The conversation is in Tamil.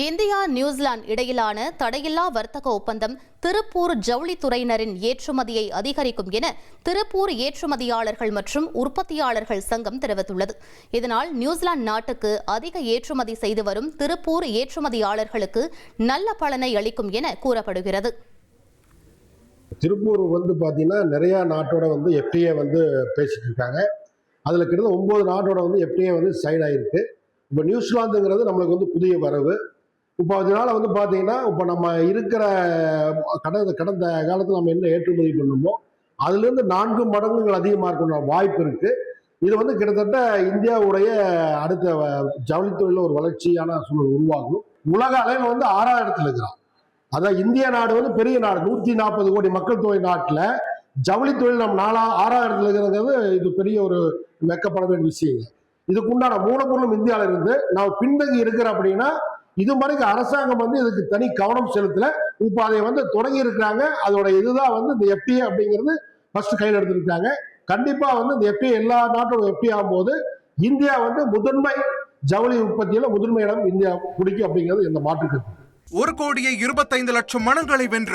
இந்தியா நியூசிலாந்து இடையிலான தடையில்லா வர்த்தக ஒப்பந்தம் திருப்பூர் ஜவுளித்துறையினரின் ஏற்றுமதியை அதிகரிக்கும் என திருப்பூர் ஏற்றுமதியாளர்கள் மற்றும் உற்பத்தியாளர்கள் சங்கம் தெரிவித்துள்ளது. இதனால் நியூசிலாந்து நாட்டுக்கு அதிக ஏற்றுமதி செய்து வரும் திருப்பூர் ஏற்றுமதியாளர்களுக்கு நல்ல பலனை அளிக்கும் என கூறப்படுகிறது. திருப்பூர் வந்து பார்த்தீங்கன்னா நிறையா நாட்டோட வந்து எஃப்டிஏ வந்து பேசிட்டு இருக்காங்க அதில் கிட்டத்தட்ட ஒம்பது நாட்டோட வந்து எஃப்டிஏ வந்து சைன் ஆகிருக்கு இப்போ நியூசிலாந்துங்கிறது நம்மளுக்கு வந்து புதிய வரவு. இப்போ அதனால வந்து பார்த்தீங்கன்னா இப்போ நம்ம இருக்கிற கடந்த கடந்த காலத்தில் நம்ம என்ன ஏற்றுமதி பண்ணுமோ அதுலேருந்து நான்கு மடங்குகள் அதிகமாக இருக்கணும் வாய்ப்பு இருக்குது இது வந்து கிட்டத்தட்ட இந்தியாவுடைய அடுத்த வ- ஜவுளித்துறையில் ஒரு வளர்ச்சியான சூழல் உருவாகும். உலக அளவில் வந்து ஆறாவது இடத்துல இருக்கிறான். அதான் இந்திய நாடு வந்து பெரிய நாடு. நூற்றி நாற்பது கோடி மக்கள் தொகை நாட்டில் ஜவுளி தொழில் நம்ம நாலா ஆறாவது இடத்துல இருக்கிறது இது பெரிய ஒரு வெக்கப்பட வேண்டிய விஷயங்க. இதுக்கு உண்டான மூலப்பொருளும் இந்தியாவில் இருந்து ನಾವು பின்தங்கி இருக்கிற அப்படின்னா இது மாதிரி அரசாங்கம் வந்து இதுக்கு தனி கவனம் செலுத்தல. இப்போ அதை வந்து தொடங்கி இருக்கிறாங்க. அதோட இதுதான் வந்து இந்த எஃப்டிஏ அப்படிங்கிறது ஃபர்ஸ்ட் கையில் எடுத்திருக்காங்க கண்டிப்பா வந்து இந்த எஃப்டிஏ எல்லா நாட்டோட எஃப்டிஏ ஆகும்போது இந்தியா வந்து முதன்மை ஜவுளி உற்பத்தியில முதன்மை இடம் இந்தியா பிடிக்கும் அப்படிங்கிறது இந்த மாற்றுக்கு ஒரு கோடியே இருபத்தைந்து லட்சம் மனங்களை வென்ற